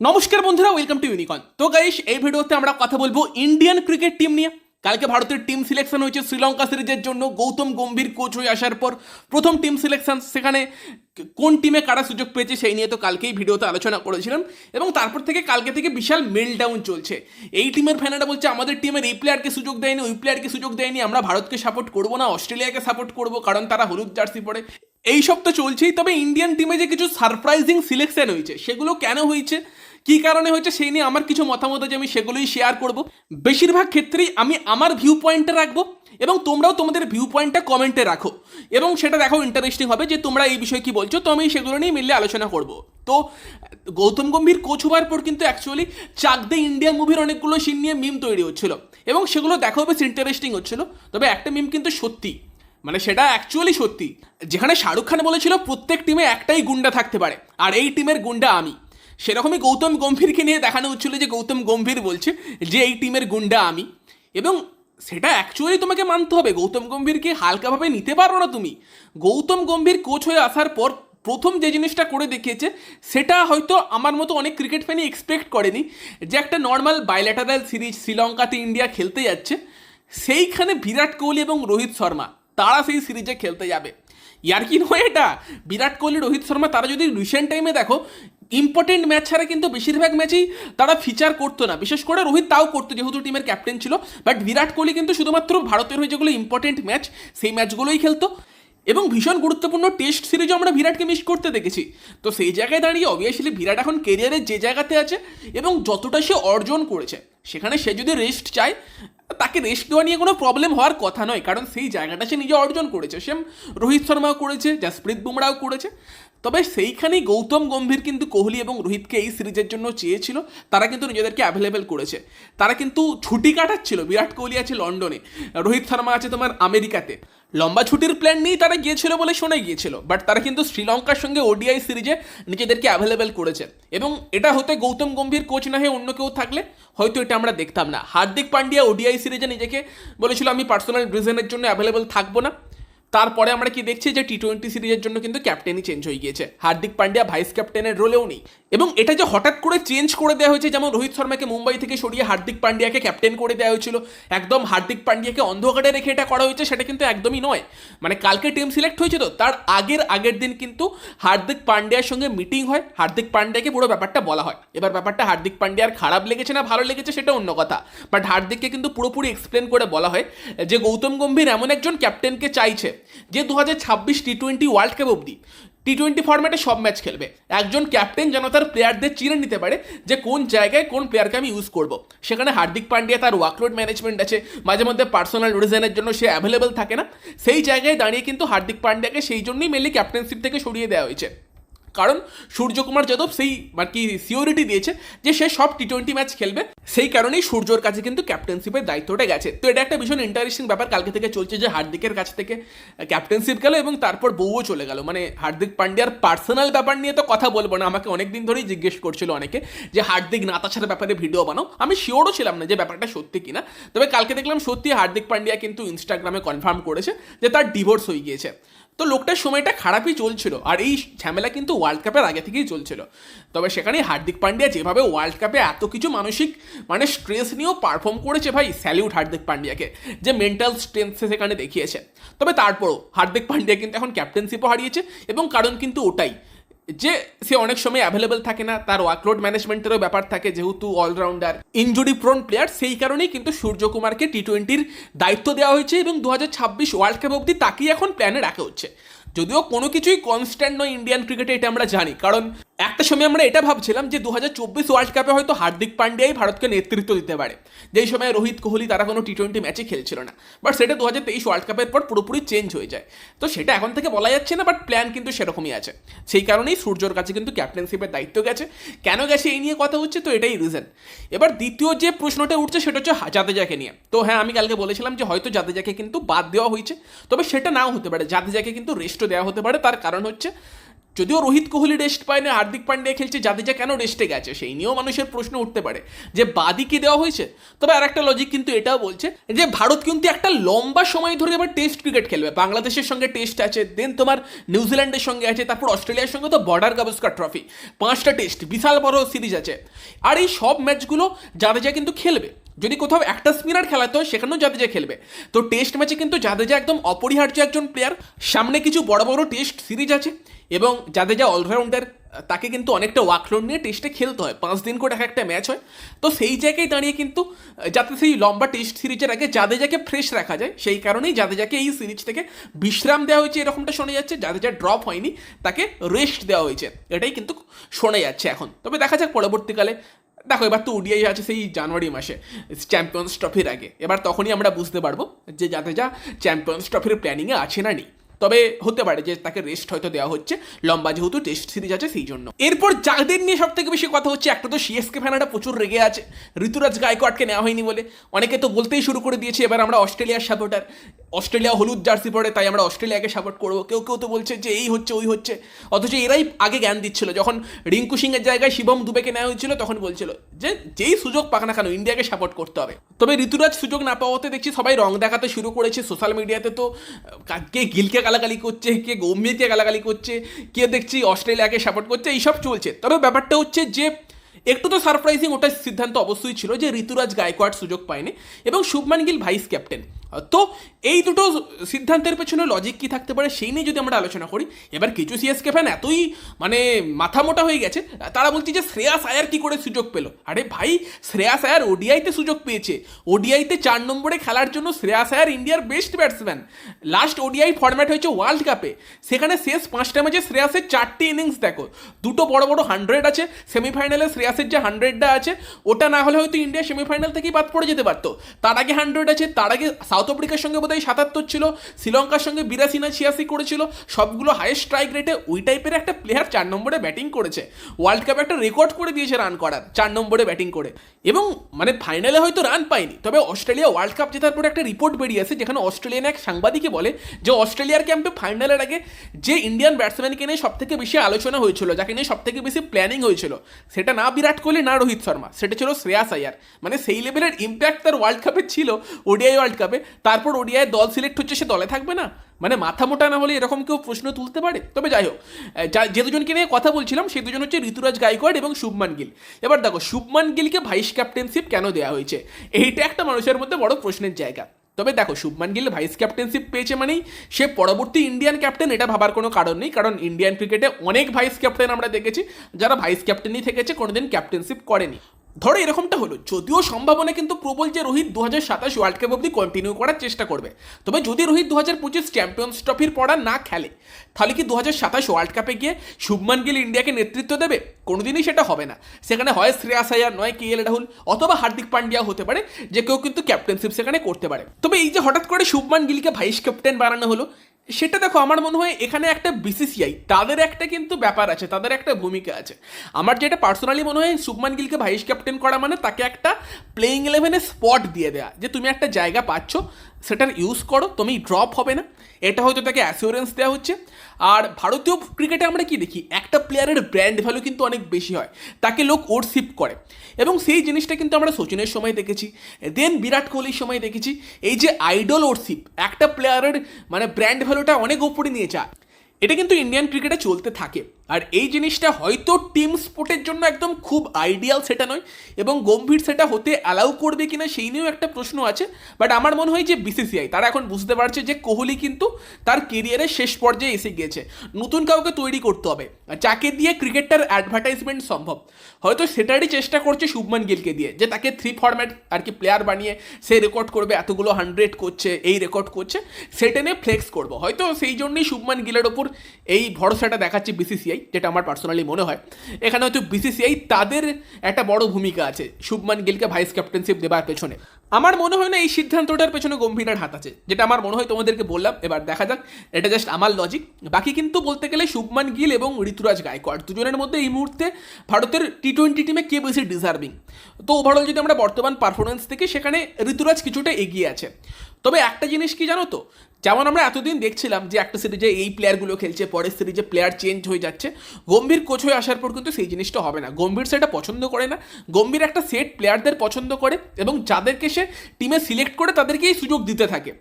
নমস্কার বন্ধুরা welcome to ইউনিকন তো গাইস এই ভিডিওতে আমরা কথা বলব ইন্ডিয়ান ক্রিকেট টিম নিয়ে। কালকে ভারতের টিম সিলেকশন হয়েছে শ্রীলঙ্কা সিরিজের জন্য। গৌতম গম্ভীর কোচ হয়ে আসার পর প্রথম টিম সিলেকশন সেখানে কোন টিমে কারা সুযোগ পেয়েছে সেই নিয়ে তো কালকেই ভিডিওতে আলোচনা করেছিলাম। এবং তারপর থেকে কালকে থেকে বিশাল মেল ডাউন চলছে। এই টিমের ফ্যানেরা বলছে, আমাদের টিমের এই প্লেয়ারকে সুযোগ দেয়নি, ওই প্লেয়ারকে সুযোগ দেয়নি, আমরা ভারতকে সাপোর্ট করব না, অস্ট্রেলিয়াকে সাপোর্ট করব, কারণ তারা হলুদ জার্সি পরে। এইসব তো চলছেই, তবে ইন্ডিয়ান টিমে যে কিছু সারপ্রাইজিং সিলেকশন হয়েছে, সেগুলো কেন হয়েছে, কি কারণে হয়েছে, সেই নিয়ে আমার কিছু মতামত আছে, আমি সেগুলোই শেয়ার করব। বেশিরভাগ ক্ষেত্রেই আমি আমার ভিউ পয়েন্টটা রাখব, এবং তোমরাও তোমাদের ভিউ পয়েন্টটা কমেন্টে রাখো, এবং সেটা দেখো ইন্টারেস্টিং হবে যে তোমরা এই বিষয়ে কি বলছো, তো আমি সেগুলো নিয়ে মিললে আলোচনা করব। তো, গৌতম গম্ভীর কোচ হওয়ার পর কিন্তু অ্যাকচুয়ালি চাক চাকদে ইন্ডিয়া মুভির অনেকগুলো সিন নিয়ে মিম তৈরি হচ্ছিল, এবং সেগুলো দেখো বেশ ইন্টারেস্টিং হচ্ছিল, তবে একটা মিম কিন্তু সত্যি মানে সেটা অ্যাকচুয়ালি সত্যি। যেখানে শাহরুখ খান বলেছিল, প্রত্যেক টিমে একটাই গুন্ডা থাকতে পারে, আর এই টিমের গুন্ডা আমি। সেরকমই গৌতম গম্ভীরকে নিয়ে দেখানো হচ্ছিল যে গৌতম গম্ভীর বলছে যে এই টিমের গুন্ডা আমি। এবং সেটা অ্যাকচুয়ালি তোমাকে মানতে হবে, গৌতম গম্ভীরকে হালকাভাবে নিতে পারো না তুমি। গৌতম গম্ভীর কোচ হয়ে আসার পর প্রথম যে জিনিসটা করে দেখিয়েছে, সেটা হয়তো আমার মতো অনেক ক্রিকেট ফ্যানই এক্সপেক্ট করেনি যে একটা নর্মাল বাইল্যাটারাল সিরিজ শ্রীলঙ্কাতে ইন্ডিয়া খেলতে যাচ্ছে। সেইখানে বিরাট কোহলি এবং রোহিত শর্মা তারা সেই সিরিজে খেলতে যাবে। ইয়ার কি নয় এটা? বিরাট কোহলি, রোহিত শর্মা, তারা যদি রিসেন্ট টাইমে দেখো ইম্পর্টেন্ট ম্যাচ ছাড়া কিন্তু বেশিরভাগ ম্যাচেই তারা ফিচার করতো না। বিশেষ করে রোহিত তাও করতো, যেহেতু টিমের ক্যাপ্টেন ছিল। বাট বিরাট কোহলি কিন্তু শুধুমাত্র ভারতের হয়ে যেগুলো ইম্পর্টেন্ট ম্যাচ সেই ম্যাচগুলোই খেলতো। এবং ভীষণ গুরুত্বপূর্ণ টেস্ট সিরিজও আমরা বিরাটকে মিস করতে দেখেছি। তো সেই জায়গায় দাঁড়িয়ে অবভিয়াসলি বিরাট এখন কেরিয়ারের যে জায়গাতে আছে এবং যতটা সে অর্জন করেছে, সেখানে সে যদি রেস্ট চায় তাকে রেস্ট দেওয়া নিয়ে কোনো প্রবলেম হওয়ার কথা নয়। কারণ সেই জায়গাটা সে নিজে অর্জন করেছে। সেম রোহিত শর্মাও করেছে, জাসপ্রীত বুমরাও করেছে। তবে সেইখানেই গৌতম গম্ভীর কিন্তু কোহলি এবং রোহিতকে এই সিরিজের জন্য চেয়েছিল। তারা কিন্তু নিজেদেরকে অ্যাভেলেবেল করেছে। তারা কিন্তু ছুটি কাটাচ্ছিল। বিরাট কোহলি আছে লন্ডনে। রোহিত শর্মা আছে তোমার আমেরিকাতে। লম্বা ছুটির প্ল্যান নিয়েই তারা গিয়েছিল বলে শোনা গিয়েছিল। বাট তারা কিন্তু শ্রীলঙ্কার সঙ্গে ওডিআই সিরিজে নিজেদেরকে অ্যাভেলেবেল করেছে। এবং এটা হতে গৌতম গম্ভীর কোচ না হয়ে অন্য কেউ থাকলে হয়তো এটা আমরা দেখতাম না। হার্দিক পান্ডিয়া ওডিআই সিরিজে নিজেকে বলেছিল, আমি পার্সোনাল রিজনের জন্য অ্যাভেলেবেল থাকব না। তারপরে আমরা কি দেখছি যে টি টোয়েন্টি সিরিজের জন্য কিন্তু ক্যাপ্টেনই চেঞ্জ হয়ে গিয়েছে। হার্দিক পান্ডিয়া ভাইস ক্যাপ্টেনের রোলেও নেই। এবং এটা যে হঠাৎ করে চেঞ্জ করে দেওয়া হয়েছে, যেমন রোহিত শর্মাকে মুম্বাই থেকে সরিয়ে হার্দিক পান্ডিয়াকে ক্যাপ্টেন করে দেওয়া হয়েছিল, একদম হার্দিক পান্ডিয়াকে অন্ধকারে রেখে এটা করা হয়েছে, সেটা কিন্তু একদমই নয়। মানে কালকে টিম সিলেক্ট হয়েছে তো, তার আগের আগের দিন কিন্তু হার্দিক পান্ডিয়ার সঙ্গে মিটিং হয়, হার্দিক পান্ডিয়াকে পুরো ব্যাপারটা বলা হয়। এবার ব্যাপারটা হার্দিক পান্ডিয়ার খারাপ লেগেছে না, ভালো লেগেছে সেটা অন্য কথা। বাট হার্দিককে কিন্তু পুরোপুরি এক্সপ্লেন করে বলা হয় যে, গৌতম গম্ভীর এমন একজন ক্যাপ্টেনকে চাইছে যে দু হাজার ছাব্বিশ টি টোয়েন্টি ওয়ার্ল্ড কাপ অবধি টি টোয়েন্টি ফর্ম্যাটে সব ম্যাচ খেলবে। একজন ক্যাপ্টেন যেন তার প্লেয়ারদের চিনে নিতে পারে যে কোন জায়গায় কোন প্লেয়ারকে আমি ইউজ করব। সেখানে হার্দিক পান্ডিয়া তার ওয়ার্কলোড ম্যানেজমেন্ট আছে, মাঝে মধ্যে পার্সোনাল রিজনের জন্য সে অ্যাভেলেবেল থাকে না। সেই জায়গায় দাঁড়িয়ে কিন্তু হার্দিক পান্ডিয়াকে সেই জন্যই মেনলি ক্যাপ্টেনশিপ থেকে সরিয়ে দেওয়া হয়েছে। কারণ সূর্যকুমার যাদব সেই আর কি সিওরিটি দিয়েছে যে সে সব টি টোয়েন্টি ম্যাচ খেলবে। সেই কারণেই সূর্যর কাছে কিন্তু ক্যাপ্টেনশিপের দায়িত্বটা গেছে। তো এটা একটা ভীষণ ইন্টারেস্টিং ব্যাপার। কালকে থেকে চলছে যে হার্দিকের কাছ থেকে ক্যাপ্টেনশিপ গেল এবং তারপর বউও চলে গেল। মানে হার্দিক পান্ডিয়ার পার্সোনাল ব্যাপার নিয়ে তো কথা বলব না। আমাকে অনেকদিন ধরেই জিজ্ঞেস করছিল অনেকে যে, হার্দিক নাতাশার ব্যাপারে ভিডিও বানাও? আমি শিওরও ছিলাম না যে ব্যাপারটা সত্যি কিনা। তবে কালকে দেখলাম সত্যি হার্দিক পান্ডিয়া কিন্তু ইনস্টাগ্রামে কনফার্ম করেছে যে তার ডিভোর্স হয়ে গিয়েছে। তো লোকটার সময়টা খারাপই চলছিল, আর এই ঝামেলা কিন্তু ওয়ার্ল্ড কাপের আগে থেকেই চলছিল। তবে সেখানে হার্দিক পান্ডিয়া যেভাবে ওয়ার্ল্ড কাপে এত কিছু মানসিক মানে স্ট্রেস নিয়েও পারফর্ম করেছে ভাই স্যালিউট হার্দিক পান্ডিয়াকে, যে মেন্টাল স্ট্রেংথ সেখানে দেখিয়েছে। তবে তারপরও হার্দিক পান্ডিয়া কিন্তু এখন ক্যাপ্টেনশিপও হারিয়েছে, এবং কারণ কিন্তু ওটাই যে সে অনেক সময় অ্যাভেলেবেল থাকে না, তার ওয়ার্কলোড ম্যানেজমেন্টেরও ব্যাপার থাকে যেহেতু অলরাউন্ডার ইঞ্জুরি প্রোন প্লেয়ার সেই কারণেই কিন্তু সূর্যকুমারকে টি টোয়েন্টির দায়িত্ব দেওয়া হয়েছে এবং দু হাজার ছাব্বিশ ওয়ার্ল্ড কাপ অবধি তাকেই এখন প্ল্যানে রাখা হচ্ছে। যদিও কোনো কিছুই কনস্ট্যান্ট নয় ইন্ডিয়ান ক্রিকেটে এটা আমরা জানি। কারণ একটা সময় আমরা এটা ভাবছিলাম যে দু হাজার চব্বিশ ওয়ার্ল্ড কাপে হয়তো হার্দিক পান্ডিয়াই ভারতকে নেতৃত্ব দিতে পারে। যেই সময় রোহিত কোহলি তারা কোনো টি টোয়েন্টি ম্যাচে খেলছিল না। বাট সেটা দু হাজার তেইশ ওয়ার্ল্ড কাপের পর পুরোপুরি চেঞ্জ হয়ে যায়। তো সেটা এখন থেকে বলা যাচ্ছে না বাট প্ল্যান কিন্তু সেরকমই আছে। সেই কারণেই সূর্যর কাছে কিন্তু ক্যাপ্টেনশিপের দায়িত্ব গেছে। কেন গেছে এই নিয়ে কথা হচ্ছে তো এটাই রিজন এবার দ্বিতীয় যে প্রশ্নটা উঠছে সেটা হচ্ছে জাদেজাকে নিয়ে। তো হ্যাঁ আমি কালকে বলেছিলাম যে হয়তো জাদেজাকে কিন্তু বাদ দেওয়া হয়েছে। তবে সেটা নাও হতে পারে। জাদেজাকে কিন্তু রেস্টও দেওয়া হতে পারে। তার কারণ হচ্ছে যদিও রোহিত কোহলি রেস্ট পায় না হার্দিক পান্ডিয়া খেলছে, জাদেজা কেন রেস্টে গেছে? সেই নিয়েও মানুষের প্রশ্ন উঠতে পারে। যে বাদি কি দেওয়া হয়েছে? তবে আর একটা লজিক কিন্তু এটাও বলছে যে ভারত কিন্তু একটা লম্বা সময় ধরে এবার টেস্ট ক্রিকেট খেলবে। বাংলাদেশের সঙ্গে টেস্ট আছে দেন তোমার নিউজিল্যান্ডের সঙ্গে আছে, তারপর অস্ট্রেলিয়ার সঙ্গে তো বর্ডার গাভাস্কার ট্রফি পাঁচটা টেস্ট বিশাল বড় সিরিজ আছে। আর এই সব ম্যাচগুলো জাদেজা কিন্তু খেলবে। যদি কোথাও একটা স্পিনার খেলাতে হয়, সেখানেও জাদেজা খেলবে। তো টেস্ট ম্যাচে কিন্তু জাদেজা একদম অপরিহার্য একজন প্লেয়ার সামনে কিছু বড় বড় টেস্ট সিরিজ আছে। এবং জাদেজা অলরাউন্ডার তাকে কিন্তু অনেকটা ওয়ার্কলোড নিয়ে টেস্টে খেলতে হয়। পাঁচ দিন করে এক একটা ম্যাচ হয়। তো সেই জায়গায় দাঁড়িয়ে কিন্তু যাতে সেই লম্বা টেস্ট সিরিজের আগে জাদেজাকে ফ্রেশ রাখা যায়, সেই কারণেই জাদেজাকে এই সিরিজ থেকে বিশ্রাম দেওয়া হয়েছে এরকমটা শোনা যাচ্ছে জাদেজা ড্রপ হয়নি, তাকে রেস্ট দেওয়া হয়েছে। এটাই কিন্তু শোনা যাচ্ছে এখন। তবে দেখা যাক পরবর্তীকালে। দেখো, এবার তো ওডিআই আছে সেই জানুয়ারি মাসে চ্যাম্পিয়ন্স ট্রফির আগে। এবার তখনই আমরা বুঝতে পারব যে যাতে যা চ্যাম্পিয়ন্স ট্রফির প্ল্যানিংয়ে আছে না নেই। তবে হতে পারে যে তাকে রেস্ট হয়তো দেওয়া হচ্ছে। লম্বা যেহেতু টেস্ট সিরিজ আছে সেই জন্য এরপর যাদের নিয়ে সব থেকে বেশি কথা হচ্ছে, একটা তো সিএসকে ফ্যানারা প্রচুর রেগে আছে। ঋতুরাজ গায়কোয়াডকে নেওয়া হয়নি বলে। অনেকে তো বলতেই শুরু করে দিয়েছে, এবার আমরা অস্ট্রেলিয়ার সাপোর্টার অস্ট্রেলিয়া হলুদ জার্সি পরে, তাই আমরা অস্ট্রেলিয়াকে সাপোর্ট করব। কেউ কেউ তো বলছে যে এই হচ্ছে, ওই হচ্ছে। অথচ এরাই আগে জ্ঞান দিচ্ছিল। যখন রিঙ্কু সিং এর জায়গায় শিবম দুবেকে নেওয়া হয়েছিল, তখন বলছিল যে যেই সুযোগ পাক না কেন, ইন্ডিয়াকে সাপোর্ট করতে হবে। তবে ঋতুরাজ সুযোগ না পাওয়াতে দেখছি সবাই রং দেখাতে শুরু করেছে। সোশ্যাল মিডিয়াতে তো কে গিলকে গালাগালি করছে, কে গম্ভীরকে গালাগালি করছে, কে দেখছি অস্ট্রেলিয়াকে সাপোর্ট করছে, এইসব চলছে। তবে ব্যাপারটা হচ্ছে যে, একটু তো সারপ্রাইজিং ওটা সিদ্ধান্ত অবশ্যই ছিল যে ঋতুরাজ গায়কোয়াড সুযোগ পায়নি এবং শুভমান গিল ভাইস ক্যাপ্টেন তো এই দুটো সিদ্ধান্তের পেছনে লজিক কি থাকতে পারে সেই নিয়ে যদি আমরা আলোচনা করি, এবার কিছু সিএসকে ফ্যান এতই মানে মাথা মোটা হয়ে গেছে, তারা বলছে যে শ্রেয়াস আয়ার কি করে সুযোগ পেল? আরে ভাই, শ্রেয়াস আয়ার ওডিআইতে সুযোগ পেয়েছে। ওডিআইতে চার নম্বরে খেলার জন্য শ্রেয়াস আয়ার ইন্ডিয়ার best batsman last ODI format হয়েছে ওয়ার্ল্ড কাপে সেখানে শেষ পাঁচটা ম্যাচে শ্রেয়াসের চারটি ইনিংস দেখো। দুটো বড় বড় হান্ড্রেড আছে সেমিফাইনালে শ্রেয়াসের যে হান্ড্রেডটা আছে, ওটা না হলে হয়তো ইন্ডিয়া সেমিফাইনাল থেকেই বাদ পড়ে যেতে পারতো। তার আগে হান্ড্রেড আছে, তার আগে সাউথ আফ্রিকার সঙ্গে বোধহয় সাতাত্তর ছিল, শ্রীলঙ্কার সঙ্গে বিরাশি না ছিয়াশি করেছিল, সবগুলো হাইয়েস্ট স্ট্রাইক রেটে ওই টাইপের একটা প্লেয়ার চার নম্বরে ব্যাটিং করেছে। ওয়ার্ল্ড কাপে একটা রেকর্ড করে দিয়েছে রান করার, চার নম্বরে ব্যাটিং করে। এবং মানে ফাইনালে হয়তো রান পায়নি, তবে অস্ট্রেলিয়া ওয়ার্ল্ড কাপ জেতার পরে একটা রিপোর্ট বেরিয়ে বেরিয়েছে যেখানে অস্ট্রেলিয়ান এক সাংবাদিকে বলে যে অস্ট্রেলিয়ার ক্যাম্পে ফাইনালের আগে যে ইন্ডিয়ান ব্যাটসম্যানকে নিয়ে সব থেকে বেশি আলোচনা হয়েছিল, যাকে নিয়ে সব থেকে বেশি প্ল্যানিং হয়েছিল, সেটা না বিরাট কোহলি, না রোহিত শর্মা, সেটা ছিল শ্রেয়াস আয়ার। মানে সেই লেভেলের ইম্প্যাক্ট তার ওয়ার্ল্ড কাপে ছিল ওডিআই ওয়ার্ল্ড কাপে তারপর ওডিআই দল সিলেক্ট হচ্ছে, সে দলে থাকবে না। মানে মাথা মোটা না হলে এরকম কেউ প্রশ্ন তুলতে পারে? তবে যাই হোক যে দুজনকে নিয়ে কথা বলছিলাম, সেই দুজন হচ্ছে ঋতুরাজ গায়কোয়াড এবং শুভমান গিল। এবার দেখো, শুভমান গিলকে ভাইস ক্যাপ্টেনশিপ কেন দেওয়া হয়েছে? এইটা একটা মানুষের মধ্যে বড় প্রশ্নের জায়গা। তবে দেখো, শুভমান গিল ভাইস ক্যাপ্টেনশিপ পেয়েছে মানেই সে পরবর্তী ইন্ডিয়ান ক্যাপ্টেন এটা ভাবার কোনো কারণ নেই। কারণ ইন্ডিয়ান ক্রিকেটে অনেক ভাইস ক্যাপ্টেন আমরা দেখেছি, যারা ভাইস ক্যাপ্টেনই থেকেছে, কোনোদিন ক্যাপ্টেনশিপ করেনি। ধরো এরকমটা হলো, যদিও সম্ভাবনা কিন্তু প্রবল যে রোহিত দু হাজার সাতাশ ওয়ার্ল্ড কাপ অব্দি কন্টিনিউ করার চেষ্টা করবে, তবে যদি রোহিত দু হাজার পঁচিশ চ্যাম্পিয়ন্স ট্রফির পড়া না খেলে, তাহলে কি দু হাজার সাতাশ ওয়ার্ল্ড কাপে গিয়ে শুভমান গিল ইন্ডিয়াকে নেতৃত্ব দেবে? কোনোদিনই সেটা হবে না। সেখানে হয় শ্রেয়াস আয়ার, নয় কে এল রাহুল, অথবা হার্দিক পান্ডিয়া হতে পারে, যে কেউ কিন্তু ক্যাপ্টেনশিপ সেখানে করতে পারে। তবে এই যে হঠাৎ করে শুভমান গিলকে ভাইস ক্যাপ্টেন বানানো হলো সেটা দেখো, আমার মনে হয় এখানে একটা বিসিসিআই তাদের একটা কিন্তু ব্যাপার আছে, তাদের একটা ভূমিকা আছে। আমার যেটা পার্সোনালি মনে হয় শুভমান গিলকে ভাইস ক্যাপ্টেন করা মানে তাকে একটা প্লেইং ইলেভেনে স্পট দিয়ে দেওয়া যে তুমি একটা জায়গা পাচ্ছ সেটার ইউজ করো, তুমি ড্রপ হবে না। এটা হয়তো তাকে অ্যাসিওরেন্স দেওয়া হচ্ছে। আর ভারতীয় ক্রিকেটে আমরা কি দেখি? একটা প্লেয়ারের ব্র্যান্ড ভ্যালু কিন্তু অনেক বেশি হয়। তাকে লোক ওরশিপ করে। এবং সেই জিনিসটা কিন্তু আমরা সচিনের সময় দেখেছি। দেন বিরাট কোহলির সময় দেখেছি। এই যে আইডল ওরশিপ একটা প্লেয়ারের মানে ব্র্যান্ড ভ্যালুটা অনেক ওপরে নিয়ে যায়। এটা কিন্তু ইন্ডিয়ান ক্রিকেটে চলতে থাকে। আর এই জিনিসটা হয়তো টিম স্পোর্টের জন্য একদম খুব আইডিয়াল সেটা নয় এবং গম্ভীর সেটা হতে অ্যালাউ করবে কিনা সেই নিয়েও একটা প্রশ্ন আছে। বাট আমার মনে হয় যে বিসিসিআই তারা এখন বুঝতে পারছে যে কোহলি কিন্তু তার কেরিয়ারের শেষ পর্যায়ে এসে গিয়েছে। নতুন কাউকে তৈরি করতে হবে। যাকে দিয়ে ক্রিকেটটার অ্যাডভার্টাইজমেন্ট সম্ভব, হয়তো সেটারই চেষ্টা করছে শুভমান গিলকে দিয়ে, যে তাকে থ্রি ফরম্যাট আর কি প্লেয়ার বানিয়ে সে রেকর্ড করবে, এতগুলো হান্ড্রেড করছে, এই রেকর্ড করছে, সেটা নিয়ে ফ্লেক্স করব। হয়তো সেই জন্যই শুভমান গিলের ওপর এই ভরসাটা দেখাচ্ছে বিসিসিআই যেটা আমার পার্সোনালি মনে হয়। এখানে হয়তো বিসিসিআই তাদের একটা বড় ভূমিকা আছে, শুভমান গিলকে ভাইস ক্যাপ্টেনশিপ দেবার পেছনে। আমার মনে হয় না এই সিদ্ধান্তটার পেছনে গম্ভীরের হাত আছে, যেটা আমার মনে হয় তোমাদেরকে বললাম। এবার দেখা যাক, এটা জাস্ট আমার লজিক বাকি কিন্তু বলতে গেলে শুভমান গিল এবং ঋতুরাজ গায়কোয়াড়, দুজনের মধ্যে এই মুহূর্তে ভারতের টি টোয়েন্টি টিমে কে বেশি ডিজার্ভিং তো ওভারঅল যদি আমরা বর্তমান পারফরমেন্স দেখি, সেখানে ঋতুরাজ কিছুটা এগিয়ে আছে। তবে একটা জিনিস কি জানো তো? যেমন আমরা এতদিন দেখছিলাম যে একটা সিরিজে এই প্লেয়ারগুলো খেলছে, পরের সিরিজে প্লেয়ার চেঞ্জ হয়ে যাচ্ছে। গম্ভীর কোচ হয়ে আসার পর কিন্তু সেই জিনিসটা হবে না। গম্ভীর সেটা পছন্দ করে না। গম্ভীর একটা সেট প্লেয়ারদের পছন্দ করে এবং যাদেরকে সে টিমে সিলেক্ট করে তাদেরকেই সুযোগ দিতে থাকে।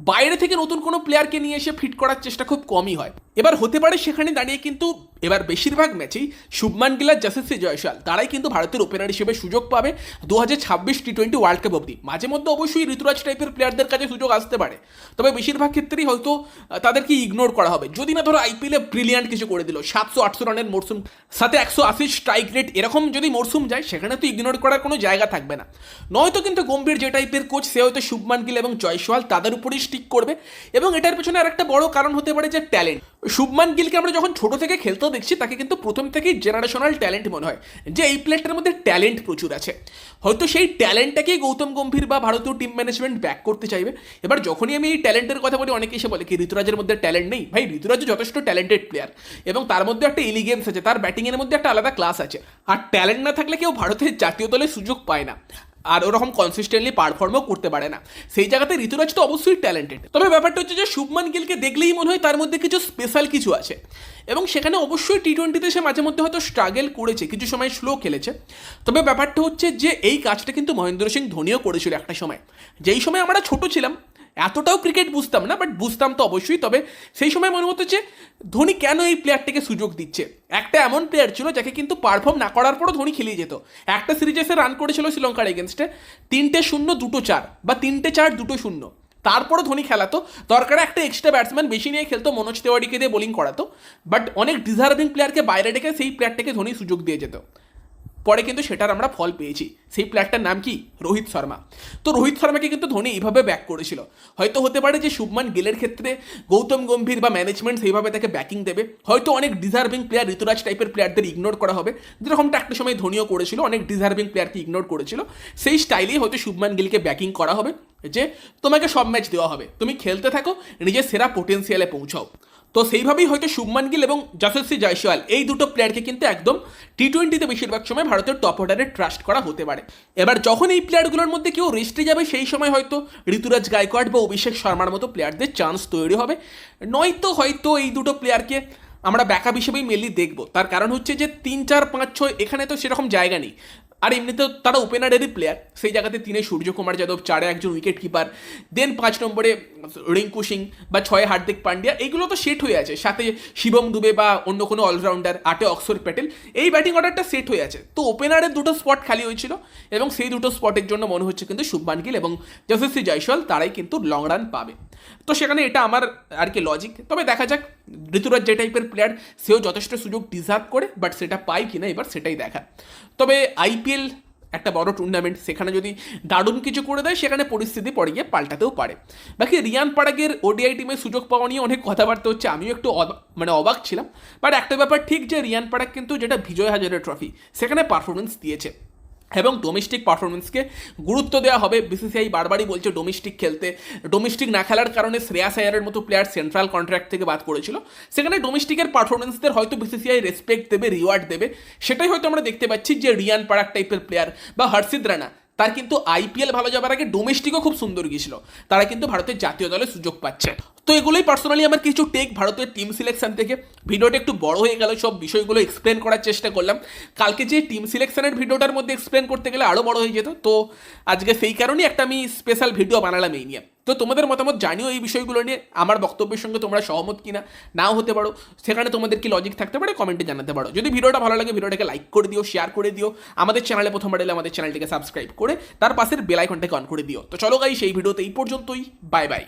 বাইরে থেকে নতুন কোনো প্লেয়ারকে নিয়ে এসে ফিট করার চেষ্টা খুব কমই হয়। এবার হতে পারে সেখানে দাঁড়িয়ে কিন্তু এবার বেশিরভাগ ম্যাচেই শুভমান গিল আর যশস্বী জয়সাল তারাই কিন্তু ভারতের ওপেনার হিসেবে সুযোগ পাবে দু হাজার ছাব্বিশ টি টোয়েন্টি ওয়ার্ল্ড কাপ অবধি। মাঝে মধ্যে অবশ্যই ঋতুরাজ টাইপের প্লেয়ারদের কাছে সুযোগ আসতে পারে। তবে বেশিরভাগ ক্ষেত্রেই হয়তো তাদেরকে ইগনোর করা হবে। যদি না ধরো আইপিএলে ব্রিলিয়ান্ট কিছু করে দিল, সাতশো আটশো রানের মরসুম, সাথে একশো আশি স্ট্রাইক রেট এরকম যদি মরসুম যায়, সেখানে তো ইগনোর করার কোনো জায়গা থাকবে না। নয়তো কিন্তু গম্ভীর যে টাইপের কোচ সে হয়তো শুভমান গিল এবং জয়সওয়াল তাদের উপরেই স্টিক করবে। এবং এটার পেছনে আর একটা বড় কারণ হতে পারে যে ট্যালেন্ট শুভমান গিলকে আমরা যখন ছোট থেকে খেলতেও দেখছি, তাকে কিন্তু প্রথম থেকেই জেনারেশনাল ট্যালেন্ট মনে হয়। যে এই প্লেয়ারটার মধ্যে ট্যালেন্ট প্রচুর আছে। হয়তো সেই ট্যালেন্টটাকেই গৌতম গম্ভীর বা ভারতীয় টিম ম্যানেজমেন্ট ব্যাক করতে চাইবে। এবার যখনই আমি এই ট্যালেন্টের কথা বলি অনেকে এসে বলে, কি, ঋতুরাজের মধ্যে ট্যালেন্ট নেই? ভাই, ঋতুরাজ যথেষ্ট ট্যালেন্টেড প্লেয়ার এবং তার মধ্যে একটা এলিগেন্স আছে, তার ব্যাটিংয়ের মধ্যে একটা আলাদা ক্লাস আছে। আর ট্যালেন্ট না থাকলে কেউ ভারতের জাতীয় দলে সুযোগ পায় না। আর ওরকম কনসিস্টেন্টলি পারফর্মও করতে পারে না। সেই জায়গাতে ঋতুরাজ তো অবশ্যই ট্যালেন্টেড তবে ব্যাপারটা হচ্ছে যে, শুভমান গিলকে দেখলেই মনে হয় তার মধ্যে কিছু স্পেশাল কিছু আছে। এবং সেখানে অবশ্যই টি টোয়েন্টিতে সে মাঝে মধ্যে হয়তো স্ট্রাগল করেছে, কিছু সময় স্লো খেলেছে। তবে ব্যাপারটা হচ্ছে যে, এই কাজটা কিন্তু মহেন্দ্র সিং ধোনিও করেছিল একটা সময়। যেই সময় আমরা ছোট ছিলাম এতটাও ক্রিকেট বুঝতাম না বাট বুঝতাম তো অবশ্যই। তবে সেই সময় মনে হতো যে, ধোনি কেন এই প্লেয়ারটাকে সুযোগ দিচ্ছে? একটা এমন প্লেয়ার ছিল যাকে কিন্তু পারফর্ম না করার পরও ধোনি খেলিয়ে যেত। একটা সিরিজে সে রান করেছিল শ্রীলঙ্কার এগেনস্টে তিনটে শূন্য, দুটো চার, বা তিনটে চার, দুটো শূন্য। তারপরও ধোনি খেলাতো। দরকার একটা এক্সট্রা ব্যাটসম্যান বেশি নিয়ে খেলতো, মনোজ তেওয়ারিকে দিয়ে বোলিং করাতো। বাট অনেক ডিজার্ভিং প্লেয়ারকে বাইরে ডেকে সেই প্লেয়ারটাকে ধোনি সুযোগ দিয়ে যেত। পরে কিন্তু সেটার আমরা ফল পেয়েছি। সেই প্লেয়ারটার নাম কি? রোহিত শর্মা। তো রোহিত শর্মাকে কিন্তু ধোনি এইভাবে ব্যাক করেছিল। হয়তো হতে পারে যে শুভমান গিলের ক্ষেত্রে গৌতম গম্ভীর বা ম্যানেজমেন্ট সেইভাবে তাকে ব্যাকিং দেবে। হয়তো অনেক ডিজার্ভিং প্লেয়ার ঋতুরাজ টাইপের প্লেয়ারদের ইগনোর করা হবে। যেরকমটা একটা সময় ধোনিও করেছিল, অনেক ডিজার্ভিং প্লেয়ারকে ইগনোর করেছিল। সেই স্টাইলেই হয়তো শুভমান গিলকে ব্যাকিং করা হবে। যে তোমাকে সব ম্যাচ দেওয়া হবে। তুমি খেলতে থাকো, নিজের সেরা পোটেন্সিয়ালে পৌঁছাও। তো সেইভাবেই হয়তো শুভমান গিল এবং যশস্বী জয়সওয়াল, এই দুটো প্লেয়ারকে কিন্তু একদম টি টোয়েন্টিতে বেশিরভাগ সময় ভারতের টপ অর্ডারে ট্রাস্ট করা হতে পারে। এবার যখন এই প্লেয়ারগুলোর মধ্যে কেউ রেস্টে যাবে, সেই সময় হয়তো ঋতুরাজ গায়কোয়াড বা অভিষেক শর্মার মতো প্লেয়ারদের চান্স তৈরি হবে। নয়তো হয়তো এই দুটো প্লেয়ারকে আমরা ব্যাকআপ হিসেবেই মেনলি দেখব। তার কারণ হচ্ছে যে তিন, চার, পাঁচ, ছয়, এখানে তো সেরকম জায়গা নেই। আর এমনিতেও তারা ওপেনারেরই প্লেয়ার সেই জায়গাতে তিনে সূর্যকুমার যাদব, চারে একজন উইকেট কিপার দেন পাঁচ নম্বরে রিঙ্কু সিং বা ছয়ে হার্দিক পান্ডিয়া। এইগুলো তো সেট হয়ে আছে। সাথে শিবম দুবে বা অন্য কোনো অলরাউন্ডার আটে অক্সর প্যাটেল। এই ব্যাটিং অর্ডারটা সেট হয়ে আছে। তো ওপেনারের দুটো স্পট খালি হয়েছিল এবং সেই দুটো স্পটের জন্য মনে হচ্ছে কিন্তু শুভমান গিল এবং যশস্বী জয়সওয়াল, তারাই কিন্তু লং রান পাবে। তো সেখানে এটা আমার আর কি লজিক তবে দেখা যাক, ঋতুরাজ যে টাইপের প্লেয়ার সেও যথেষ্ট সুযোগ ডিজার্ভ করে বাট সেটা পায় কিনা এবার সেটাই দেখা। তবে আইপিএল একটা বড় টুর্নামেন্ট সেখানে যদি দারুণ কিছু করে দেয়, সেখানে পরিস্থিতি পরে গিয়ে পাল্টাতেও পারে। বাকি রিয়ান পাড়াগের ওডিআই টিমে সুযোগ পাওয়া নিয়ে অনেক কথাবার্তা হচ্ছে, আমিও একটু মানে অবাক ছিলাম। বাট একটা ব্যাপার ঠিক যে রিয়ান পাড়াক কিন্তু যেটা বিজয় হাজারের ট্রফি সেখানে পারফরমেন্স দিয়েছে। এবং ডোমেস্টিক পারফরমেন্সকে গুরুত্ব দেওয়া হবে। বিসিসিআই বারবারই বলছে ডোমেস্টিক খেলতে। ডোমেস্টিক না খেলার কারণে শ্রেয়া সায়ারের মতো প্লেয়ার সেন্ট্রাল কন্ট্রাক্ট থেকে বাদ করেছিল সেখানে ডোমেস্টিকের পারফরমেন্সদের হয়তো বিসিসিআই রেসপেক্ট দেবে রিওয়ার্ড দেবে। সেটাই হয়তো আমরা দেখতে পাচ্ছি যে রিয়ান পারাক টাইপের প্লেয়ার বা হর্ষিদ রানা। তার কিন্তু আইপিএল ভালো যাবার আগে ডোমেস্টিকও খুব সুন্দর গিয়েছিল। তারা কিন্তু ভারতের জাতীয় দলে সুযোগ পাচ্ছে। তো এগুলোই পার্সোনালি আমার কিছু টেক ভারতের টিম সিলেকশন থেকে। ভিডিওটা একটু বড় হয়ে গেল, সব বিষয়গুলো এক্সপ্লেন করার চেষ্টা করলাম। কালকে যে টিম সিলেকশনের ভিডিওটার মধ্যে এক্সপ্লেন করতে গেলে আরও বড় হয়ে যেত। তো আজকে সেই কারণেই একটা আমি স্পেশাল ভিডিও বানালাম এই নিয়ে। তো তোমাদের মতামত জানিও এই বিষয়গুলো নিয়ে। আমার বক্তব্যের সঙ্গে তোমরা সহমত কিনা নাও হতে পারো। সেখানে তোমাদের কি লজিক থাকতে পারে কমেন্টে জানাতে পারো। যদি ভিডিওটা ভালো লাগে, ভিডিওটাকে লাইক করে দিও শেয়ার করে দিও। আমাদের চ্যানেলে প্রথমবার এলে আমাদের চ্যানেলটিকে সাবস্ক্রাইব করে, তার পাশের বেল আইকনটাকে অন করে দিও। তো চলো গাই সেই ভিডিওতে এই পর্যন্তই। Bye bye